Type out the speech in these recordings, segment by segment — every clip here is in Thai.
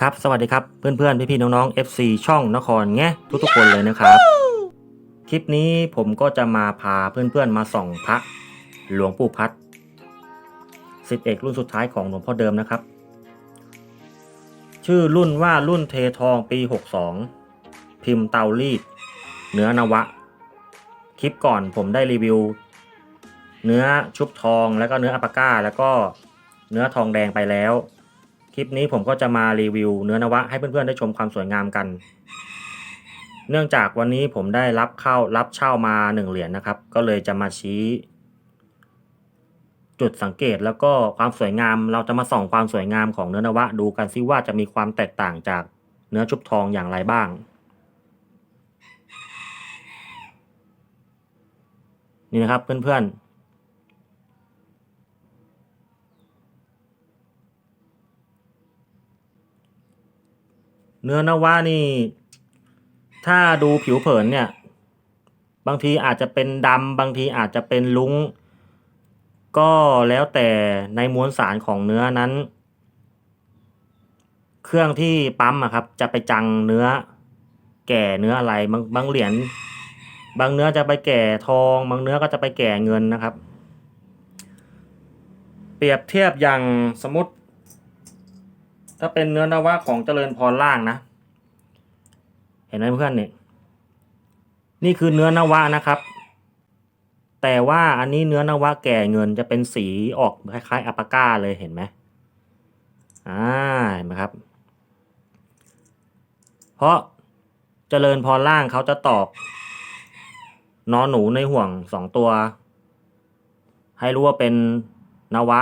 ครับสวัสดีครับเพื่อนๆ พี่ๆ น้องๆ FC ช่องนครแงทุกๆคนเลยนะครับ คลิปนี้ผมก็จะมาพาเพื่อนๆ มาส่องพระหลวงปู่พัดสิทธิเอกรุ่นสุดท้ายของหลวงพ่อเดิมนะครับ ชื่อรุ่นว่ารุ่นเททองปี 62 พิมพ์เตารีด เนื้อนวะ คลิปก่อนผมได้รีวิว เนื้อชุบทองแล้วก็เนื้ออัปปาก้า แล้วก็เนื้อทองแดงไปแล้ว คลิปนี้ผมก็จะมารีวิวเนื้อนวะให้เพื่อนๆได้ชมความสวยงามกัน เนื่องจากวันนี้ผมได้รับเข้ารับเช่ามาหนึ่งเหรียญนะครับ ก็เลยจะมาชี้ จุดสังเกตแล้วก็ความสวยงามเราจะมาส่องความสวยงามของเนื้อนวะ ดูกันซิว่าจะมีความแตกต่างจากเนื้อชุบทองอย่างไรบ้าง นี่นะครับเพื่อนๆ เนื้อนวะนี่ ถ้าดูผิวเผินเนี่ย บางทีอาจจะเป็นดำบางทีอาจจะเป็นลุ้งก็แล้วแต่ในมวลสารของเนื้อนั้น เครื่องที่ปั๊มอะครับ จะไปจังเนื้อ แก่เนื้ออะไรบางบางเหรียญบางเนื้อจะไปแก่ทอง บางเนื้อก็จะไปแก่เงินนะครับ เปรียบเทียบอย่างสมมติ ถ้าเป็นเนื้อนวะของเจริญพรล่างนะ เห็นไหมเพื่อนเนี่ยนี่คือเนื้อนวะนะครับ แต่ว่าอันนี้เนื้อนวะแก่เงินจะเป็นสีออกคล้ายๆอัปปาก้าเลยเห็นไหมอ่าเห็นไหมครับ เพราะเจริญพรล่างเขาจะตอกนอนหนูในห่วงสองตัว ให้รู้ว่าเป็นนวะ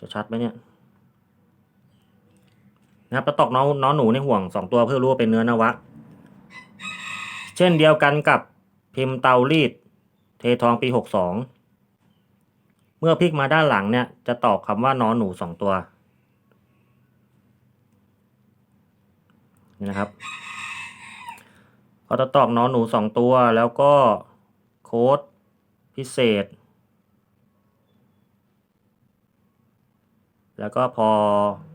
จะชัดไหมเนี่ยนะครับจะตอกน้องน้องหนูในห่วงสองตัวเพื่อรู้ว่าเป็นเนื้อนวะ เช่นเดียวกันกับพิมพ์เตารีด เททองปีหกสองเมื่อพลิกมาด้านหลังเนี่ยจะตอกคำว่าน้อนหนูสองตัวนี่นะครับเขาจะตอกน้อนหนูสองตัวแล้วก็โค้ดพิเศษ แล้วก็พอ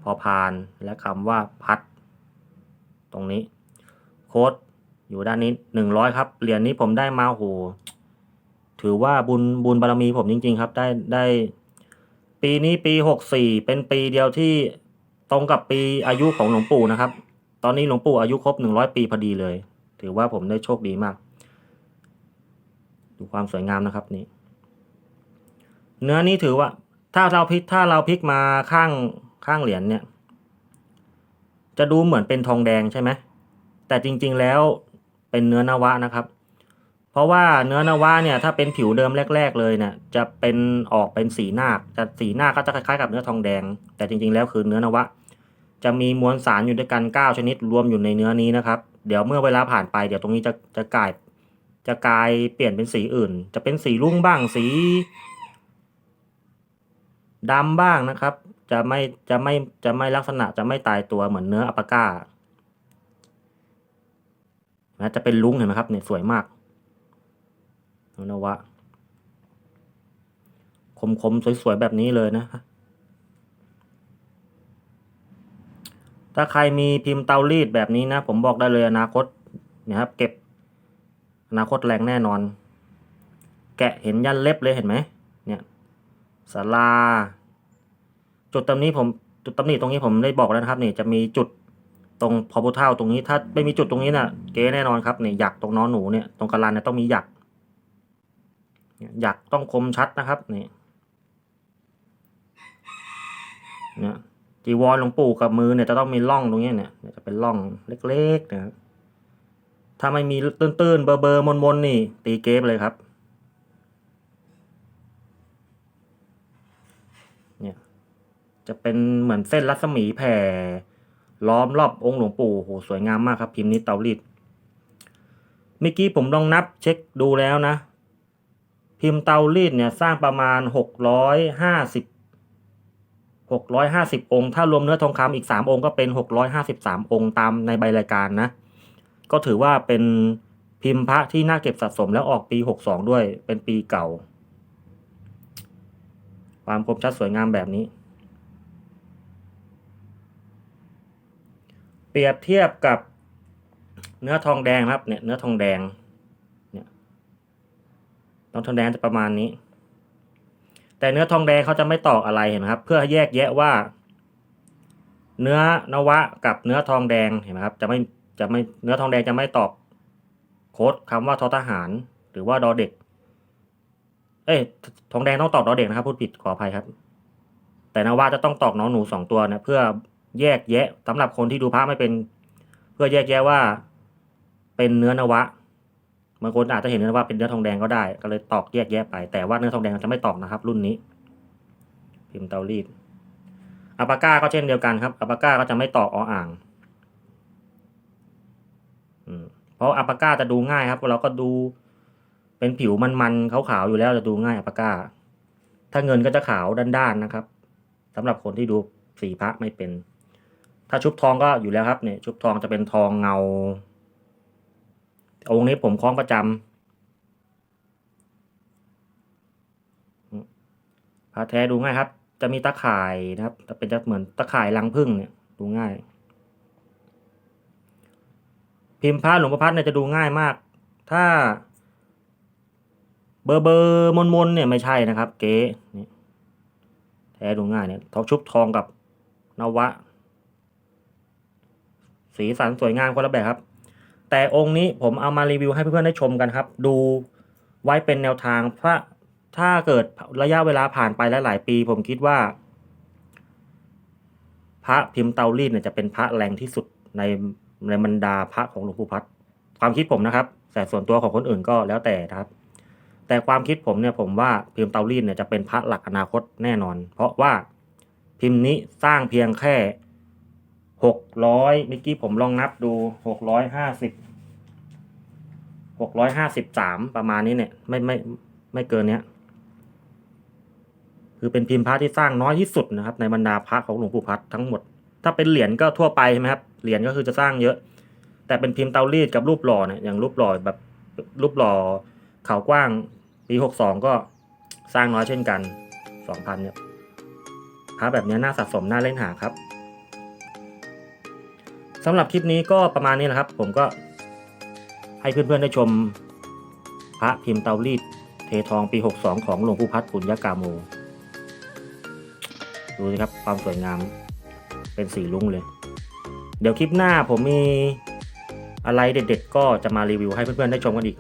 พอพานและคำว่าพัด ตรงนี้ โค้ดอยู่ด้านนี้หนึ่งร้อยครับเหรียญนี้ผมได้มาโหถือว่าบุญบุญบารมีผมจริง ๆ ครับ ได้ได้ ปีนี้ปีหกสี่เป็นปีเดียวที่ตรงกับปีอายุของหลวงปู่นะครับ ตอนนี้หลวงปู่อายุครบหนึ่งร้อยปีพอดีเลย ถือว่าผมได้โชคดีมาก ดูความสวยงามนะครับนี่เนื้อนี้ถือว่า ถ้าเราพลิกถ้าเราพลิกมาข้างข้างเหรียญเนี่ย จะดูเหมือนเป็นทองแดงใช่ไหมแต่จริงๆแล้วเป็นเนื้อนวะนะครับ เพราะว่าเนื้อนวะเนี่ยถ้าเป็นผิวเดิมแรก ๆ เลยเนี่ยจะเป็นออกเป็นสีนาคจะสีนาคก็จะคล้ายๆกับเนื้อทองแดง แต่จริงๆแล้วคือเนื้อนวะ จะมีมวลสารอยู่ด้วยกัน 9 ชนิดรวมอยู่ในเนื้อนี้นะครับ เดี๋ยวเมื่อเวลาผ่านไปเดี๋ยวตรงนี้จะจะกลายจะกลายเปลี่ยนเป็นสีอื่น จะเป็นสีรุ่งบ้างสี ดำบ้างนะครับ จะไม่จะไม่จะไม่ลักษณะจะไม่ตายตัวเหมือนเนื้ออัปปาก้านะจะเป็นลุ้งเห็นไหมครับเนี่ยสวยมากนวะคมๆสวยๆแบบนี้เลยนะถ้าใครมีพิมพ์เตารีดแบบนี้นะ ผมบอกได้เลยอนาคตนะครับ เก็บอนาคตแรงแน่นอน แกะเห็นยันเล็บเลยเห็นไหม เนี่ยสาราจุดตรงนี้ผมจุดตำหนิตรงนี้ผมได้บอกแล้วนะครับนี่จะมีจุดตรงพอพุเท่าตรงนี้ถ้าไม่มีจุดตรงนี้นะ่ะเก๋แน่นอนครับนี่หยักตรงน้องหนูเนี่ยตรงกระลานเนี่ยต้องมีหยักหยักต้องคมชัดนะครับนี่เนี่ยจีวรหลวงปู่กับมือเนี่ยจะต้องมีร่องตรงนี้เนี่ยจะเป็นร่องเล็กๆนะถ้าไม่มีตื้นๆเบอร์เบอร์มนๆนี่ ตีเกฟเลยครับ เนี่ย จะเป็นเหมือนเส้นรัศมีแผ่ ล้อมรอบองค์หลวงปู่โหสวยงามมากครับ พิมพ์นี้เตารีดเมื่อกี้ผมลองนับเช็คดูแล้วนะ พิมพ์เตารีดเนี่ยสร้างประมาณหกร้อยห้าสิบหกร้อยห้าสิบองค์ ถ้ารวมเนื้อทองคำอีกสามองค์ก็เป็นหกร้อยห้าสิบสามองค์ตามในใบรายการนะ ก็ถือว่าเป็นพิมพ์พระที่น่าเก็บสะสมแล้วออกปีหกสองด้วยเป็นปีเก่า ความคมชัดสวยงามแบบนี้ ปรียบเทียบกับเนื้อทองแดงครับเนี่ยเนื้อทองแดงเนี่ยเนื้อทองแดงจะประมาณนี้ แต่เนื้อทองแดงเขาจะไม่ตอกอะไรเห็นไหมครับ เพื่อแยกแยะว่า เนื้อนวะกับเนื้อทองแดงเห็นไหมครับ จะไม่จะไม่เนื้อทองแดงจะไม่ตอกโค้ดคำว่าทอทหาร หรือว่าดอเด็ก เอ้ยทองแดงต้องตอกดอเด็กนะครับพูดผิดขออภัยครับ แต่นวะจะต้องตอกน้องหนูสองตัวนะเพื่อ แยกแยะสำหรับคนที่ดูพระไม่เป็น เพื่อแยกแยะว่า เป็นเนื้อนวะบางคนอาจจะเห็นเนื้อนวะเป็นเนื้อทองแดงก็ได้ ก็เลยตอกแยกแยะไปแต่ว่าเนื้อทองแดงจะไม่ตอกนะครับ รุ่นนี้พิมพ์เตารีดอัปาก้าก็เช่นเดียวกันครับอัปาก้าก็จะไม่ตอกออ่างเพราะอัปาก้าจะดูง่ายครับเราก็ดูเป็นผิวมันๆขาวๆอยู่แล้วจะดูง่ายอัปปาก้า ถ้าเงินก็จะขาวด้านๆนะครับสำหรับคนที่ดูสีพระไม่เป็น ถ้าชุบทองก็อยู่แล้วครับเนี่ยชุบทองจะเป็นทองเงา องค์นี้ผมคล้องประจำพระแท้ดูง่ายครับ จะมีตะข่ายนะครับจะเป็นจะเหมือนตะข่ายรังผึ้งเนี่ยดูง่าย พิมพ์พระหลวงพ่อพัดเนี่ยจะดูง่ายมาก ถ้า เบอร์เบอร์มนมนเนี่ยไม่ใช่นะครับ เก๊นี่แท้ดูง่ายเนี่ยทองชุบทองกับนวะ สีสันสวยงามคนละแบบครับ แต่องค์นี้ผมเอามารีวิวให้เพื่อนๆได้ชมกันครับ ดูไว้เป็นแนวทางพระถ้าเกิดระยะเวลาผ่านไปหลายๆปี ผมคิดว่า พระพิมพ์เตารีดเนี่ยจะเป็นพระแรงที่สุดในในบรรดาพระของหลวงปู่พัดความคิดผมนะครับ แต่ส่วนตัวของคนอื่นก็แล้วแต่นะครับ แต่ความคิดผมเนี่ยผมว่าพิมพ์เตารีดเนี่ยจะเป็นพระหลักอนาคตแน่นอน เพราะว่าพิมพ์นี้สร้างเพียงแค่ หกร้อยเมื่อกี้ผมลองนับดูหกร้อยห้าสิบหกร้อยห้าสิบสามประมาณนี้เนี่ย ไม่ไม่ไม่เกินเนี้ย คือเป็นพิมพ์พระที่สร้างน้อยที่สุดนะครับ ในบรรดาพระของหลวงปู่พัดทั้งหมด ถ้าเป็นเหรียญก็ทั่วไปใช่ไหมครับเหรียญก็คือจะสร้างเยอะ แต่เป็นพิมพ์เตารีดกับรูปหล่อเนี่ยอย่างรูปหล่อแบบรูปหล่อเขากว้างปีหกสองก็สร้างน้อยเช่นกันสองพันเนี่ยพระแบบนี้น่าสะสมน่าเล่นหาครับ สำหรับคลิปนี้ก็ประมาณนี้แหละครับ ผมก็ให้เพื่อนๆได้ชมพระพิมพ์เตารีดเททองปี 62 ของหลวงปู่พัดปุญญากาโมดูสิครับความสวยงามเป็นสีลุ้งเลย เดี๋ยวคลิปหน้าผมมีอะไรเด็ดๆ ก็จะมารีวิวให้เพื่อนๆได้ชมกันอีก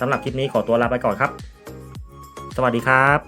สำหรับคลิปนี้ขอตัวลาไปก่อนครับ สวัสดีครับ